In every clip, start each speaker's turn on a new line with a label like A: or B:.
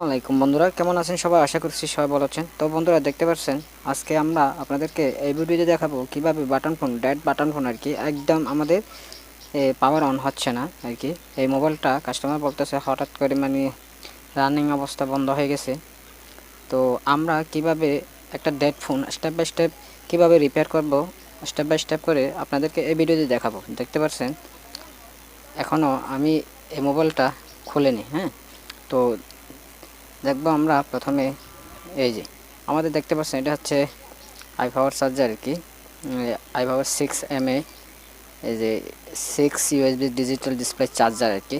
A: আসসালামাইকুম বন্ধুরা, কেমন আছেন সবাই? আশা করছি সবাই ভালো আছেন। তো বন্ধুরা, দেখতে পাচ্ছেন, আজকে আমরা আপনাদেরকে এই ভিডিওতে দেখাবো কীভাবে button phone dead button phone আর কি, একদম আমাদের পাওয়ার অন হচ্ছে না আর কি। এই মোবাইলটা কাস্টমার বলতেছে, হঠাৎ করে মানে রানিং অবস্থা বন্ধ হয়ে গেছে। তো আমরা কীভাবে একটা dead phone step by step কীভাবে রিপেয়ার করব স্টেপ বাই স্টেপ করে আপনাদেরকে এই ভিডিওতে দেখাবো। দেখতে পাচ্ছেন এখনও আমি এই মোবাইলটা খুলিনি হ্যাঁ? তো দেখব আমরা প্রথমে এই যে, আমাদের দেখতে পাচ্ছেন, এটা হচ্ছে আই পাওয়ার চার্জার কি? I power six M A এই যে six USB digital display charger আর কি।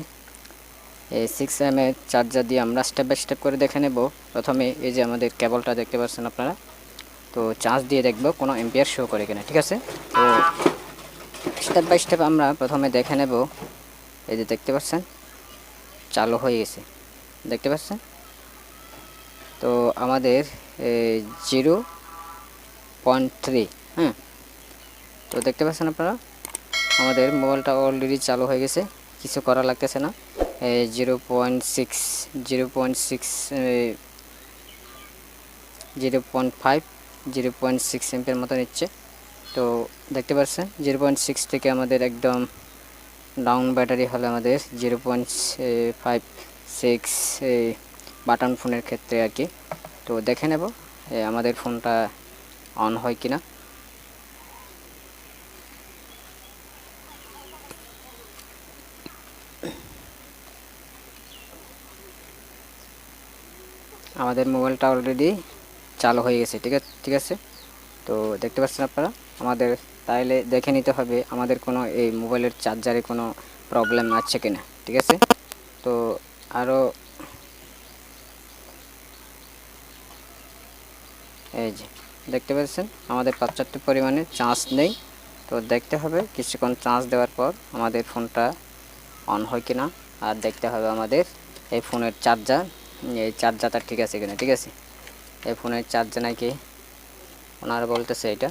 A: এই সিক্স এম এ চার্জার দিয়ে আমরা স্টেপ বাই স্টেপ করে দেখে নেব। প্রথমে এই যে আমাদের কেবলটা দেখতে পাচ্ছেন আপনারা। তো চার্জ দিয়ে দেখব, কোনো এম্পিয়ার শো করে কিনা, ঠিক আছে? তো স্টেপ বাই স্টেপ আমরা প্রথমে দেখে নেব। এই যে দেখতে পাচ্ছেন, চালু হয়ে গেছে। দেখতে পাচ্ছেন? তো আমাদের জিরো পয়েন্ট থ্রি হ্যাঁ তো দেখতে পাচ্ছেন আপনারা, আমাদের মোবাইলটা অলরেডি চালু হয়ে গেছে, কিছু করা লাগতেছে না। Zero point six, zero point six zero point five, zero point six এমপের মতো নিচ্ছে। তো দেখতে পাচ্ছেন, জিরো পয়েন্ট সিক্স থেকে আমাদের একদম ডাউন ব্যাটারি হলে আমাদের zero point five, six button ফোনের ক্ষেত্রে আর কি। তো দেখে নেব আমাদের ফোনটা অন হয় কিনা। আমাদের মোবাইলটা অলরেডি চালু হয়ে গেছে, ঠিক আছে ঠিক আছে? তো দেখতে পাচ্ছেন আপনারা? আমাদের তাইলে দেখে নিতে হবে, আমাদের কোনো এই মোবাইলের চার্জারে কোনো প্রবলেম আছে কিনা, ঠিক আছে? তো আরও এই যে, দেখতে পাচ্ছেন? আমাদের পর্যাপ্ত পরিমাণে চার্জ নেই। তো দেখতে হবে, কিছুক্ষণ চার্জ দেওয়ার পর আমাদের ফোনটা অন হয় কিনা। আর দেখতে হবে আমাদের এই ফোনের চার্জার এই চার্জারটা ঠিক আছে কিনা, ঠিক আছে? এই ফোনের চার্জার নাকি ওনারা বলতেছে এটা।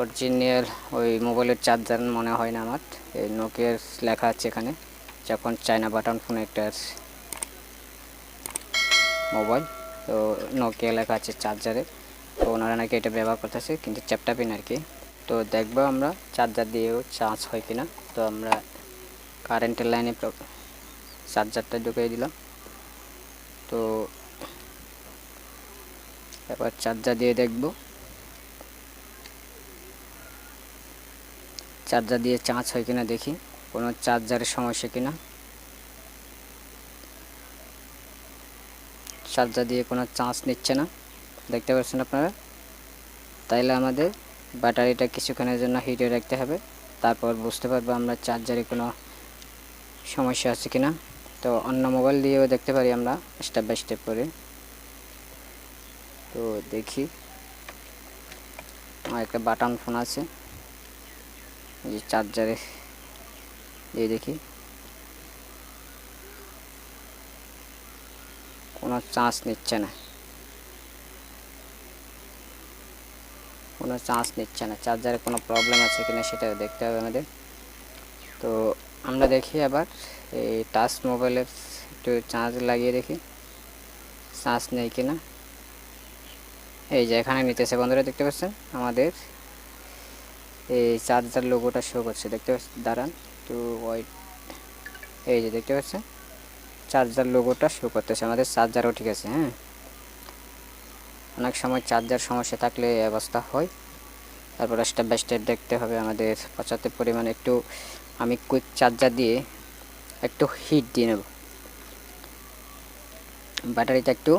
A: অরিজিনাল ওই মোবাইলের চার্জার মনে হয় না আমার। এই নোকিয়ার লেখা আছে এখানে। যখন চায়না বাটন ফোন একটা মোবাইল। তো নোকিয়া লেখা আছে চার্জারে তো ওনারা নাকি এটা ব্যবহার করতেছে, কিন্তু চ্যাপটা পিন আর কি। তো দেখব আমরা চার্জার দিয়েও চার্জ হয় কিনা। তো আমরা কারেন্টের লাইনে চার্জারটা ঢুকিয়ে দিলাম। তো এবার চার্জার দিয়ে দেখব। চার্জার দিয়ে চার্জ হয় কিনা দেখি। কোনো চার্জারের সমস্যা কিনা। চার্জার দিয়ে কোনো চার্জ নিচ্ছে না। দেখতে পাচ্ছেন আপনারা? তাইলে আমাদের ব্যাটারিটা কিছুক্ষণের জন্য হিটে রাখতে হবে। তারপর বুঝতে পারব আমরা চার্জারে কোনো সমস্যা আছে কিনা। তো অন্য মোবাইল দিয়েও দেখতে পারি আমরা স্টেপ বাই স্টেপ করে। তো দেখি। আমার একটা বাটন ফোন আছে। যে চার্জারে দিয়ে দেখি। কোনো চার্জ নিচ্ছে না। কোনো চার্জ নিচ্ছে না। চার্জারে কোনো প্রবলেম আছে কিনা সেটা দেখতে হবে আমাদের। তো আমরা দেখি আবার, এই টাচ মোবাইলের একটু চার্জ লাগিয়ে দেখি, চার্জ নেই কিনা। এই যে এখানে নিতেছে বন্ধুরা, দেখতে পাচ্ছেন? আমাদের এই চার্জার লোগোটা শো করছে, দেখতে পাচ্ছেন? দাঁড়ান টু ওয়াইট এই যে দেখতে পাচ্ছেন? চার্জার লোগোটা শো করতেছে। আমাদের চার্জারও ঠিক আছে হ্যাঁ? অনেক সময় চার্জার সমস্যা থাকলে অবস্থা হয়। তারপর স্টেপ বাই স্টেপ দেখতে হবে আমাদের। পঁচাত্তর পরিমাণে একটু আমি কুইক চার্জার দিয়ে একটু হিট দিয়ে নেব। ব্যাটারিটা একটু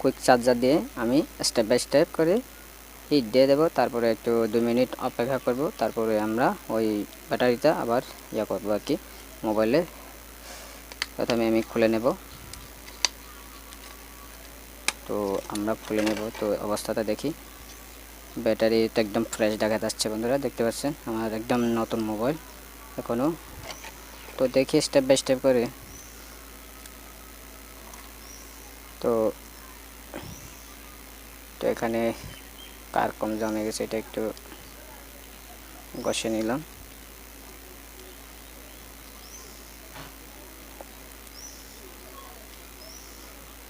A: কুইক চার্জার দিয়ে আমি স্টেপ বাই স্টেপ করে হিট দিয়ে দেবো। তারপরে একটু দু মিনিট অপেক্ষা করব। তারপরে আমরা ওই ব্যাটারিটা আবার ইয়ে করব আর কি মোবাইলে প্রথমে আমি খুলে নেব। তো আমরা খুলে নেব, তো অবস্থাটা দেখি। ব্যাটারি তো একদম ফ্রেশ দেখা যাচ্ছে বন্ধুরা, দেখতে পাচ্ছেন? আমার একদম নতুন মোবাইল এখনও তো দেখি স্টেপ বাই স্টেপ করে। তো তো এখানে কার কম জমে গেছে, এটা একটু ঘষে নিলাম।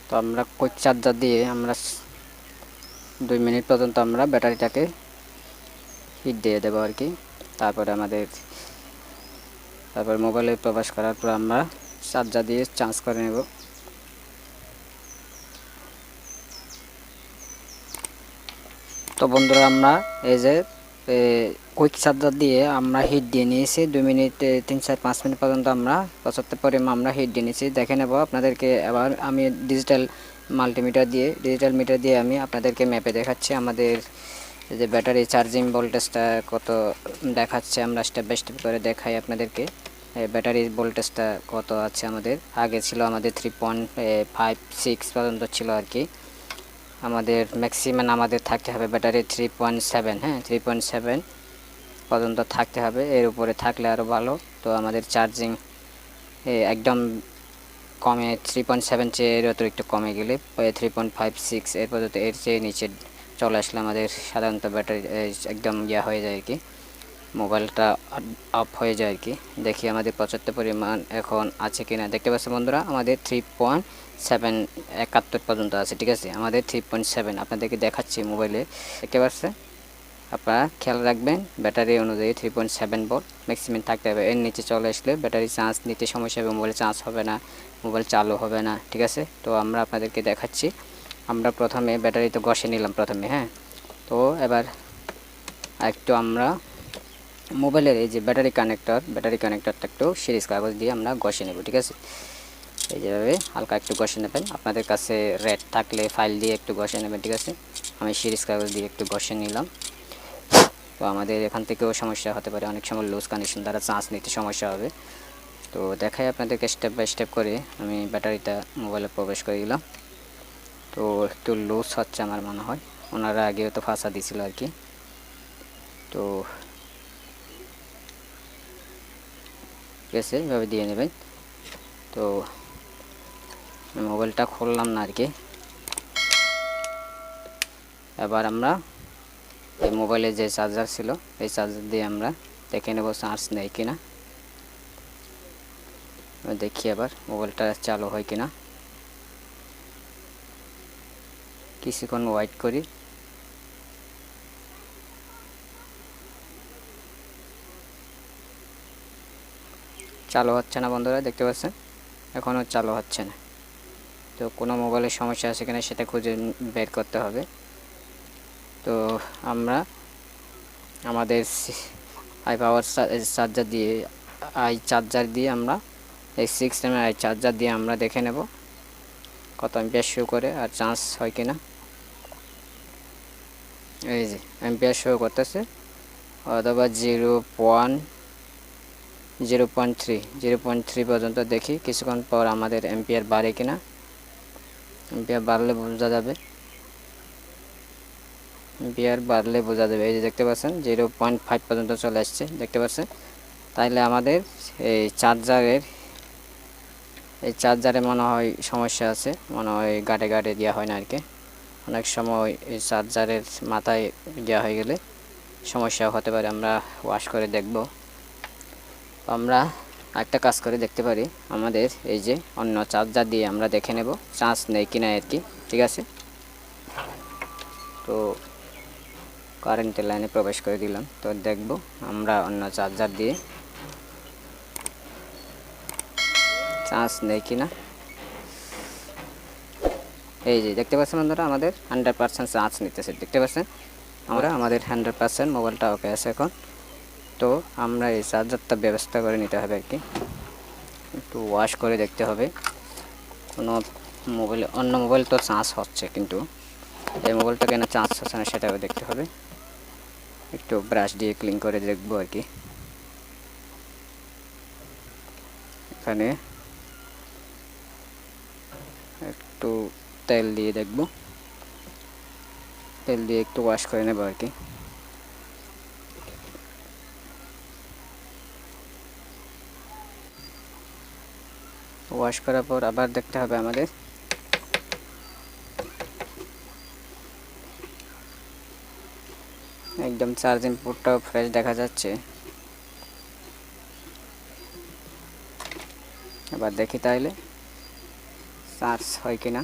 A: তো আমরা কুইক চার্জার দিয়ে আমরা দুই মিনিট পর্যন্ত আমরা ব্যাটারিটাকে হিট দিয়ে দেবো আর কি। তারপরে আমাদের, তারপর মোবাইলে প্রবেশ করার পর আমরা চার্জার দিয়ে চার্জ করে নেব। তো বন্ধুরা আমরা এই যে কুইক চার্জার দিয়ে আমরা হিট দিয়ে নিয়েছি। দুই মিনিট তিন চার পাঁচ মিনিট পর্যন্ত আমরা পঁচাত্তর পরিমাণ আমরা হিট দিয়ে নিয়েছি। দেখে নেব আপনাদেরকে আবার আমি ডিজিটাল মাল্টিমিটার দিয়ে ডিজিটাল মিটার দিয়ে আমি আপনাদেরকে ম্যাপে দেখাচ্ছি আমাদের যে ব্যাটারি চার্জিং ভোল্টেজটা কত দেখাচ্ছে। আমরা স্টেপ বাই স্টেপ করে দেখাই আপনাদেরকে। ব্যাটারির ভোল্টেজটা কত আছে আমাদের। আগে ছিল আমাদের থ্রি পয়েন্ট ফাইভ সিক্স পর্যন্ত ছিল আর কি। আমাদের ম্যাক্সিমাম আমাদের থাকতে হবে ব্যাটারি থ্রি পয়েন্ট সেভেন হ্যাঁ? থ্রি পয়েন্ট সেভেন পর্যন্ত থাকতে হবে। এর উপরে থাকলে আরও ভালো। তো আমাদের চার্জিং একদম কমে থ্রি পয়েন্ট সেভেন চেয়ে এর অতিরিক্ত কমে গেলে থ্রি পয়েন্ট ফাইভ সিক্স এর পর্যন্ত এর চেয়ে নিচে চলে আসলে আমাদের সাধারণত ব্যাটারি একদম ইয়া হয়ে যায় আর কি। মোবাইলটা অফ হয়ে যায় আর কি। দেখি আমাদের পঁচাত্তর পরিমাণ এখন আছে কি না দেখতে পাচ্ছেন বন্ধুরা, আমাদের থ্রি পয়েন্ট সেভেন একাত্তর পর্যন্ত আছে, ঠিক আছে? আমাদের থ্রি পয়েন্ট সেভেন আপনাদেরকে দেখাচ্ছি মোবাইলে দেখতে পাচ্ছেন? আপনারা খেয়াল রাখবেন, ব্যাটারি অনুযায়ী three point seven volt maximum থাকতে হবে। এর নিচে চলে আসলে ব্যাটারি চার্জ নিতে সমস্যা হবে মোবাইল চার্জ হবে না মোবাইল চালু হবে না, ঠিক আছে? তো আমরা আপনাদেরকে দেখাচ্ছি। আমরা প্রথমে ব্যাটারি তো ঘষে নিলাম প্রথমে হ্যাঁ? তো এবার একটু আমরা মোবাইলের এই যে ব্যাটারি কানেক্টর ব্যাটারি কানেক্টরটা একটু সিরিজ কাগজ দিয়ে আমরা ঘষে নেব, ঠিক আছে? এই যেভাবে হালকা একটু ঘষে নেবেন। আপনাদের কাছে রেড থাকলে ফাইল দিয়ে একটু ঘষে নেবেন, ঠিক আছে? আমি সিরিজ কাগজ দিয়ে একটু ঘষে নিলাম। তো আমাদের এখান থেকেও সমস্যা হতে পারে, অনেক সময় লুজ কানেকশন দ্বারা চার্জ নিতে সমস্যা হবে। তো দেখাই আপনাদেরকে স্টেপ বাই স্টেপ করে আমি ব্যাটারিটা মোবাইলে প্রবেশ করে দিলাম। তো একটু লুজ হচ্ছে আমার মনে হয়। ওনারা আগেও তো ফাঁসা দিছিল আর কি। তো ঠিক আছে, এভাবে দিয়ে নেবেন। তো মোবাইলটা খুললাম না আর কি। এবার আমরা এই মোবাইলে যে চার্জার ছিল, এই চার্জার দিয়ে আমরা দেখে নেব চার্জ নেই কিনা। দেখি আবার মোবাইলটা চালু হয় কিনা। কিছুক্ষণ ওয়েট করি। চালু হচ্ছে না বন্ধুরা, দেখতে পাচ্ছেন? এখনও চালু হচ্ছে না। তো কোনো মোবাইলের সমস্যা আছে কিনা সেটা খুঁজে বের করতে হবে। তো আমরা আমাদের আই পাওয়ার চার্জার দিয়ে আই চার্জার দিয়ে আমরা, এই সিক্স এম আই চার্জার দিয়ে আমরা দেখে নেব কত এম্পিয়ার শো করে আর চান্স হয় কি না এই যে এম্পিয়ার শো করতেছে, অথবা zero point zero point three zero point three পর্যন্ত দেখি কিছুক্ষণ পর আমাদের এম্পিয়ার বাড়ে কিনা। এম্পিয়ার বাড়লে বোঝা যাবে। বিয়ার বাড়লে বোঝা যাবে। এই যে দেখতে পাচ্ছেন, জিরো পয়েন্ট ফাইভ পর্যন্ত চলে আসছে, দেখতে পাচ্ছেন? তাইলে আমাদের এই চার্জারের, এই চার্জারে মনে হয় সমস্যা আছে, মনে হয় গাড়ে গাড়ে দেওয়া হয় না আর কি। অনেক সময় এই চার্জারের মাথায় দেওয়া হয়ে গেলে সমস্যা হতে পারে, আমরা ওয়াশ করে দেখব। আমরা একটা কাজ করে দেখতে পারি, আমাদের এই যে অন্য চার্জার দিয়ে আমরা দেখে নেব, চার্জ নেই কিনা আর কি, ঠিক আছে? তো কারেন্টের লাইনে প্রবেশ করে দিলাম, তো দেখব আমরা অন্য চার্জার দিয়ে চার্জ নেই কিনা এই যে, দেখতে পাচ্ছেন বন্ধুরা, আমাদের হান্ড্রেড পার্সেন্ট চার্জ নিতেছে, দেখতে পাচ্ছেন? আমরা আমাদের হান্ড্রেড পার্সেন্ট মোবাইলটা ওকে আছে এখন। তো আমরা এই চার্জারটা ব্যবস্থা করে নিতে হবে আর কি। একটু ওয়াশ করে দেখতে হবে। কোনো মোবাইল অন্য মোবাইল তো চার্জ হচ্ছে কিন্তু। এই মোবাইলটা কেন চার্জ হচ্ছে না সেটাও দেখতে হবে। একটু ব্রাশ দিয়ে ক্লিন করে দেখব আর কি। এখানে একটু তেল দিয়ে দেখব। তেল দিয়ে একটু ওয়াশ করে নেব আর কি। ওয়াশ করার পর আবার দেখতে হবে আমাদের। একদম চার্জিং পোর্টটাও ফ্রেশ দেখা যাচ্ছে। এবার দেখি তাহলে চার্জ হয় কিনা।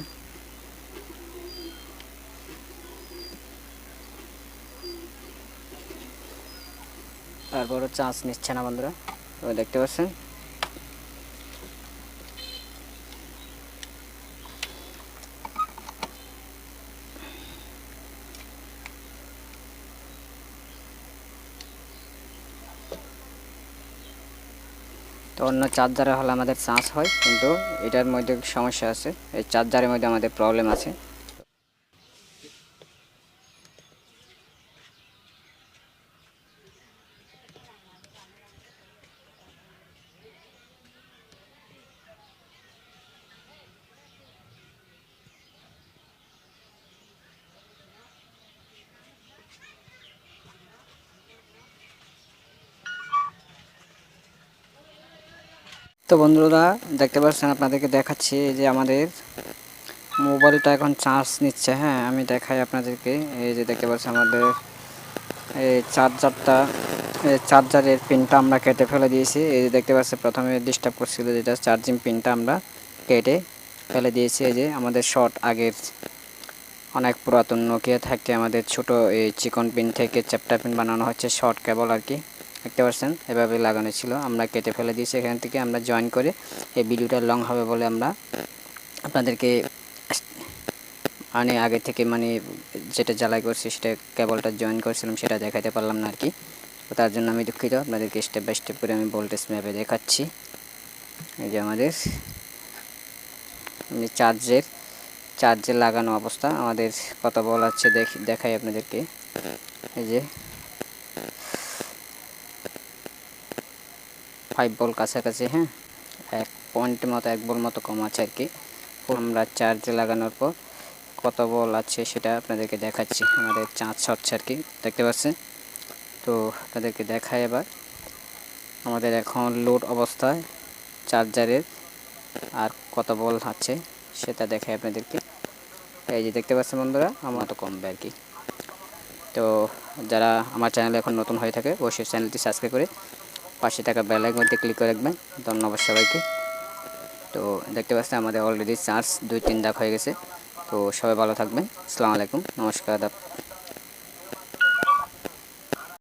A: তারপরও চার্জ নিচ্ছে না বন্ধুরা দেখতে পাচ্ছেন? তো অন্য চার্জারে হলে আমাদের চার্জ হয়, কিন্তু এটার মধ্যে সমস্যা আছে। এই চার্জারের মধ্যে আমাদের প্রবলেম আছে। তো বন্ধুরা, দেখতে পাচ্ছেন, আপনাদেরকে দেখাচ্ছি যে আমাদের মোবাইলটা এখন চার্জ নিচ্ছে। হ্যাঁ আমি দেখাই আপনাদেরকে। এই যে দেখতে পাচ্ছেন, আমাদের এই চার্জারটা চার্জারের পিনটা আমরা কেটে ফেলে দিয়েছি। এই যে দেখতে পাচ্ছেন, প্রথমে ডিস্টার্ব করছিল যেটা চার্জিং পিনটা আমরা কেটে ফেলে দিয়েছি। এই যে আমাদের শর্ট আগের অনেক পুরাতন নোকিয়া থাকে আমাদের ছোট এই চিকন পিন থেকে চ্যাপ্টা পিন বানানো হচ্ছে শর্ট কেবল আর কি। দেখতে পাচ্ছেন এভাবে লাগানো ছিল। আমরা কেটে ফেলে দিয়েছি এখান থেকে, আমরা জয়েন করে এই ভিডিওটা লং হবে বলে আমরা আপনাদেরকে মানে আগে থেকে মানে যেটা জ্বালাই করছি, সেটা কেবলটা জয়েন করেছিলাম, সেটা দেখাতে পারলাম না আর কি তার জন্য আমি দুঃখিত। আপনাদেরকে স্টেপ বাই স্টেপ করে আমি ভোল্টেজ ম্যাপে দেখাচ্ছি। এই যে আমাদের চার্জের চার্জে লাগানো অবস্থা। আমাদের কত বল আছে দেখি, দেখাই আপনাদেরকে। এই যে ফাইভ বল কাছাকাছি হ্যাঁ? এক পয়েন্টের মতো, এক বল মতো কম আছে আর কি আমরা চার্জে লাগানোর পর কত বল আছে সেটা আপনাদেরকে দেখাচ্ছি। আমাদের চার্জ হচ্ছে আর কি দেখতে পাচ্ছেন? তো আপনাদেরকে দেখাই এবার। আমাদের এখন লোড অবস্থায় চার্জারের আর কত বল আছে সেটা দেখাই আপনাদেরকে। এই যে দেখতে পাচ্ছেন বন্ধুরা, আমার তো কমবে আর কি তো যারা আমার চ্যানেলে এখন নতুন হয়ে থাকে, অবশ্যই চ্যানেলটি সাবস্ক্রাইব করে পাশে থাকা বেল মধ্যে ক্লিক করে রাখবেন। ধন্যবাদ সবাইকে। তো দেখতে পাচ্ছেন আমাদের অলরেডি চার্জ দুই তিন দাগ হয়ে গেছে। তো সবাই ভালো থাকবেন। আসসালামু আলাইকুম। নমস্কার, আদাব।